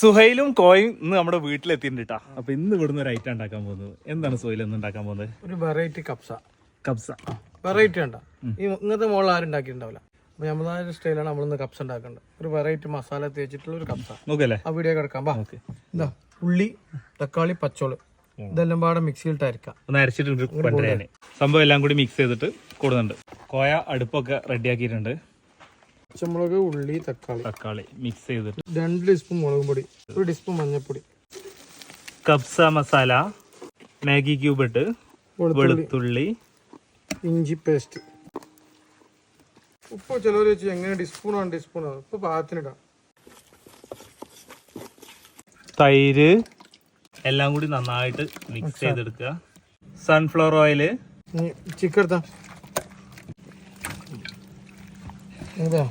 സുഹൈലും കോയും ഇന്ന് നമ്മുടെ വീട്ടിലെത്തിയിട്ടുണ്ട് കേട്ടോ അപ്പൊ ഇന്ന് ഇവിടുന്ന് ഒരു ഐറ്റം ഉണ്ടാക്കാൻ പോകുന്നത്. എന്താണ് സുഹൈൽ ഇന്ന് ഉണ്ടാക്കാൻ പോകുന്നത്? ഒരു വെറൈറ്റി കപ്സ കപ്സ വെറൈറ്റി ഉണ്ടോ ഈ ഇങ്ങനത്തെ മോളിൽ ആരും ഉണ്ടാക്കിയിട്ടുണ്ടാവില്ല. അപ്പൊ നമ്മളായ സ്റ്റൈലാണ് നമ്മളിന്ന് കപ്സ ഉണ്ടാക്കേണ്ടത്. ഒരു വെറൈറ്റി മസാല തേച്ചിട്ടുള്ള ഒരു കപ്സ നോക്കല്ലേ? ആ വീഡിയോ കിടക്കാം ഓക്കെ. എന്താ ഉള്ളി തക്കാളി പച്ചോൾ. ഇതെല്ലാം പാടെ മിക്സിയിലിട്ട് അരക്കാം. ഒന്ന് അരച്ചിട്ടുണ്ട് സംഭവം എല്ലാം കൂടി മിക്സ് ചെയ്തിട്ട് കൂടുന്നുണ്ട്. കോയ അടുപ്പൊക്കെ റെഡിയാക്കിയിട്ടുണ്ട് പച്ചമുളക് ഉള്ളി തക്കാളി. തക്കാളി മിക്സ് ചെയ്തിട്ട്. രണ്ട് ടീസ്പൂൺ മുളക് പൊടി ഒരു ടീസ്പൂൺ മഞ്ഞൾപ്പൊടി. കബ്സ മസാല മാഗി ക്യൂബ് ഇട്ട് വെളുത്തുള്ളി. ഇഞ്ചി പേസ്റ്റ് ഉപ്പ് ചിലവർ വെച്ച് എങ്ങനെ ടീസ്പൂൺ ആണ് ടീസ്പൂൺ ആണ്. ഉപ്പ് പാകത്തിനിടാം തൈര് എല്ലാം കൂടി നന്നായിട്ട് മിക്സ് ചെയ്തെടുക്കുക. സൺഫ്ലവർ ഓയിൽ ചിക്കൻ എടുത്താ.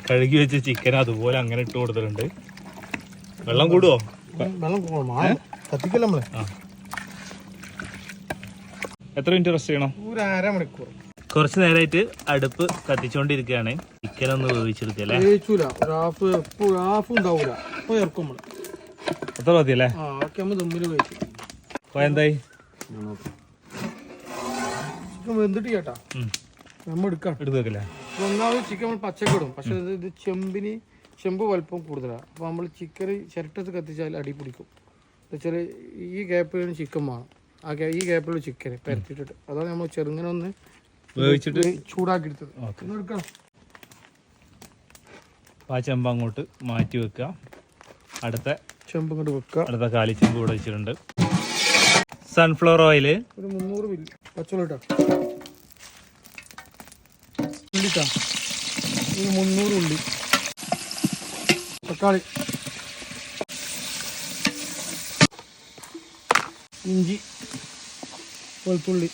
കഴുകി വെച്ച ചിക്കൻ അതുപോലെ അങ്ങനെ ഇട്ട് കൊടുത്തിട്ടുണ്ട്. വെള്ളം കൂടുവോ? വെള്ളം കത്തിക്കല്ല നമ്മളെ? എത്ര മിനിറ്റ് റെസ്റ്റ് ചെയ്യണം? ഒരു അരമണിക്കൂർ കുറച്ച് നേരമായിട്ട് അടുപ്പ് കത്തിച്ചോണ്ടിരിക്കുകയാണ്. ചിക്കൻ ഒന്ന് വേവിച്ചെടുക്കുക അല്ലേ? ഹാഫ് ഹാഫ് ഉണ്ടാവൂല. അപ്പൊ ഇറക്കും നമ്മൾ. അത്ര മതി അല്ലേ? ആ ഓക്കെ നമ്മൾ തമ്മിൽ കഴിച്ചു അപ്പോൾ എന്തായി? ചിക്കൻ വെന്തിട്ട് കേട്ടാ. നമ്മ എടുക്കാം എടുത്ത് വെക്കല്ലേ? ഇപ്പൊ ഒന്നാമത് ചിക്കൻ നമ്മൾ പച്ചക്കിടും. പക്ഷെ ഇത് ഇത് ചെമ്പിന് ചെമ്പ് വലിപ്പം കൂടുതലാണ് അപ്പോൾ നമ്മൾ ചിക്കൻ ചിരട്ടത്ത് കത്തിച്ചാൽ അടി പിടിക്കും. വെച്ചാൽ ഈ ഗ്യാപ്പിൽ ചിക്കൻ വേണം. ആ ഗ്യാ- ഈ ഗ്യാപ്പിലുള്ള ചിക്കൻ പരത്തിയിട്ടിട്ട്. അതാണ് നമ്മൾ ചെറുങ്ങനെ ഒന്ന് വേവിച്ചിട്ട് ചൂടാക്കി എടുത്തത് എടുക്കണം ആ ചെമ്പ് അങ്ങോട്ട് മാറ്റി വെക്കുക. അടുത്ത ചെമ്പ് ഇങ്ങോട്ട് വെക്കുക. അടുത്ത കാലി ചെമ്പ് ഇവിടെ വെച്ചിട്ടുണ്ട്. സൺഫ്ലവർ ഓയിൽ ഒരു മുന്നൂറ് മില്ലി പച്ചവെള്ളം ഇട്ടാ? ഉള്ളിട്ടാ ഒരു മുന്നൂറ് ഉള്ളി. തക്കാളി. ഇഞ്ചി. വെളുത്തുള്ളി.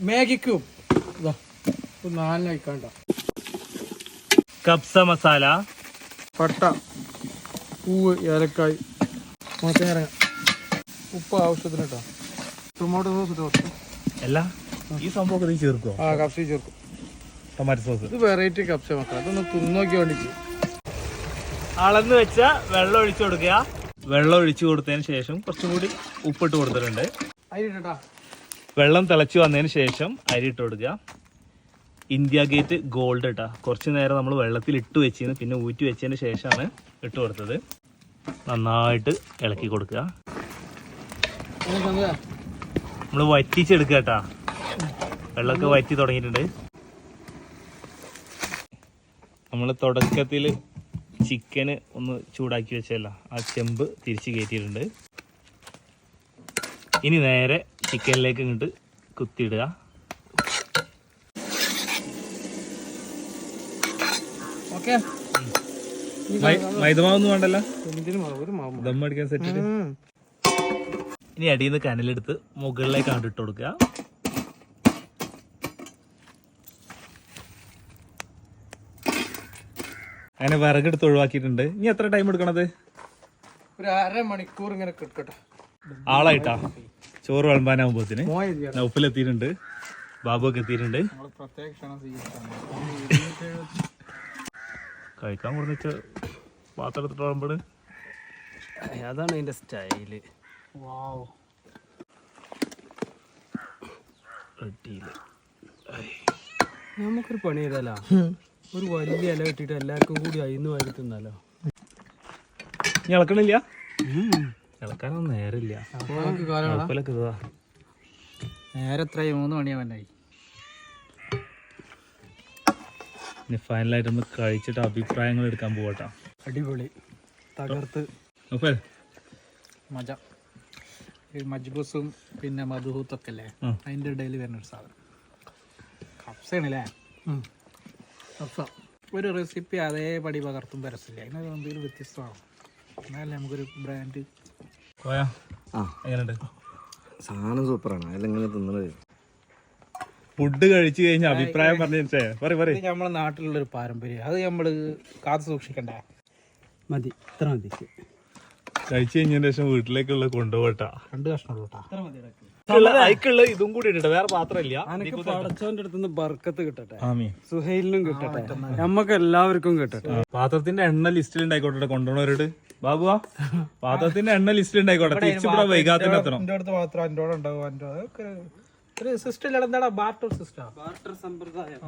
മാഗിക്കും. ഇതാ ഒരു കപ്സ കബ്സ മസാല. പട്ട പൂവ് ഏലക്കായ്. മുളത്തേങ്ങ ഉപ്പ് ആവശ്യത്തിന് കേട്ടോ. ടൊമാറ്റോ സോസ് ഇട്ട് അല്ല ഈ സംഭവമൊക്കെ നീ ആ കപ്സി ചേർക്കും. Tomato sauce. ഇത് വെറൈറ്റി കപ്സ മക്കളെ അതൊന്ന് തിന്നോക്കി വേണ്ടി അളന്ന് വെച്ച വെള്ളം ഒഴിച്ചു കൊടുക്കുക. വെള്ളം ഒഴിച്ചു കൊടുത്തതിന് ശേഷം കുറച്ചും കൂടി ഉപ്പിട്ട് കൊടുത്തിട്ടുണ്ട്. വെള്ളം തിളച്ചു വന്നതിന് ശേഷം അരി ഇട്ട് കൊടുക്കുക. ഇന്ത്യ ഗേറ്റ് ഗോൾഡ് ഇട്ടാ. കുറച്ച് നേരം നമ്മൾ വെള്ളത്തിൽ ഇട്ട് വെച്ചിരുന്നു. പിന്നെ ഊറ്റി വെച്ചതിന് ശേഷമാണ് ഇട്ട് കൊടുത്തത്. നന്നായിട്ട് ഇളക്കി കൊടുക്കുക. നമ്മൾ വറ്റിച്ചെടുക്കുക കേട്ടാ. വെള്ളമൊക്കെ വറ്റി തുടങ്ങിയിട്ടുണ്ട്. നമ്മൾ തുടക്കത്തിൽ ചിക്കന് ഒന്ന് ചൂടാക്കി വെച്ചല്ല ആ ചെമ്പ് തിരിച്ച് കയറ്റിയിട്ടുണ്ട്. ഇനി നേരെ ചിക്കനിലേക്ക് ഇങ്ങോട്ട് കുത്തിയിടുക. മൈദമാവൊന്നും വേണ്ടല്ലോ? ദമ്മടിക്കാൻ സെറ്റ് ഇനി അടിയിൽ നിന്ന് കനലെടുത്ത് മുകളിലേക്ക് അങ്ങോട്ട് ഇട്ട് കൊടുക്കുക. അങ്ങനെ വിറകെടുത്ത് ഒഴിവാക്കിയിട്ടുണ്ട്. ഇനി എത്ര ടൈം എടുക്കണത്? ഒരു അര മണിക്കൂർ ഇങ്ങനെ കിട്ടട്ടെ ആളായിട്ടാ? ചോറ് വിളമ്പാനാകുമ്പോത്തിന് നൗഫിലെത്തിയിട്ടുണ്ട്. ബാബു ഒക്കെ എത്തിയിട്ടുണ്ട്. നമ്മൾ പ്രത്യേക ക്ഷണം കഴിക്കാൻ കൊടുത്ത പാത്രം എടുത്തിട്ട് വിളമ്പാട് അതാണ് അതിന്റെ സ്റ്റൈൽ. നമുക്കൊരു പണി ചെയ്താലോ? ഒരു വലിയ ഇല കെട്ടിട്ട് എല്ലാവർക്കും കൂടി അയിന്ന് വാരി തിന്നാലോ? ഇളക്കണില്ല? ഇളക്കാനൊന്നും നേരമില്ല. നേരെ എത്രയായി? മൂന്ന് മണിയാവനായി ഇനി ഫൈനലായിട്ട് ഒന്ന് കഴിച്ചിട്ട് അഭിപ്രായങ്ങൾ എടുക്കാൻ പോകട്ടോ അടിപൊളി. തകർത്ത്. മജ. മജ്ബൂസും പിന്നെ മധുഹൂത്തൊക്കെ അല്ലേ അതിന്റെ അതിന്റെ ഇടയിൽ വരുന്ന ഒരു സാധനം കപ്സയാണല്ലേ കപ്സ ഒരു റെസിപ്പി അതേപടി പകർത്തും രസമില്ല അതിന് എന്തെങ്കിലും വ്യത്യസ്തമാവും എന്നാലേ നമുക്കൊരു ബ്രാൻഡ് ആ. സാധനം സൂപ്പറാണ്. അതിലെങ്ങനെ തിന്നണത്. ഫുഡ് കഴിച്ചു കഴിഞ്ഞാൽ അഭിപ്രായം പറഞ്ഞേ പറ പറ ഇത് നമ്മുടെ നാട്ടിലുള്ളൊരു പാരമ്പര്യം. അത് നമ്മൾ കാത്തു സൂക്ഷിക്കണ്ടേ? മതി. ഇത്ര മതി. കഴിച്ചു കഴിഞ്ഞതിന് ശേഷം വീട്ടിലേക്കുള്ള കൊണ്ടുപോട്ടാ രണ്ട് കഷ്ണം കേട്ടോ അയക്കുള്ള ഇതും കൂടി ഇട്ടിട്ട് വേറെ പാത്രമില്ല. പടച്ചവന്റെ പടച്ചോന്റെ അടുത്തുനിന്ന് ബർക്കത്ത് കിട്ടട്ടെ. ആമീൻ. സുഹൈലിനും കിട്ടട്ടെ. നമ്മക്ക് എല്ലാവർക്കും കിട്ടട്ടെ. പാത്രത്തിന്റെ എണ്ണ ലിസ്റ്റിൽ ഉണ്ടായിക്കോട്ടെ കൊണ്ടുപോണവരോട്. ബാബുവാ പാത്രത്തിന്റെ എണ്ണ ലിസ്റ്റിൽ ഉണ്ടായിക്കോട്ടെ തിരിച്ചിവിടെ വൈകാത്തിന്റെ എത്തണം. എന്റെ അടുത്ത് മാത്രം എന്റെ കൂടെ ഉണ്ടാവും ഒരു സിസ്റ്റം എന്താടാ? ബാർട്ടർ സിസ്റ്റം ബാർട്ടർ സമ്പ്രദായം.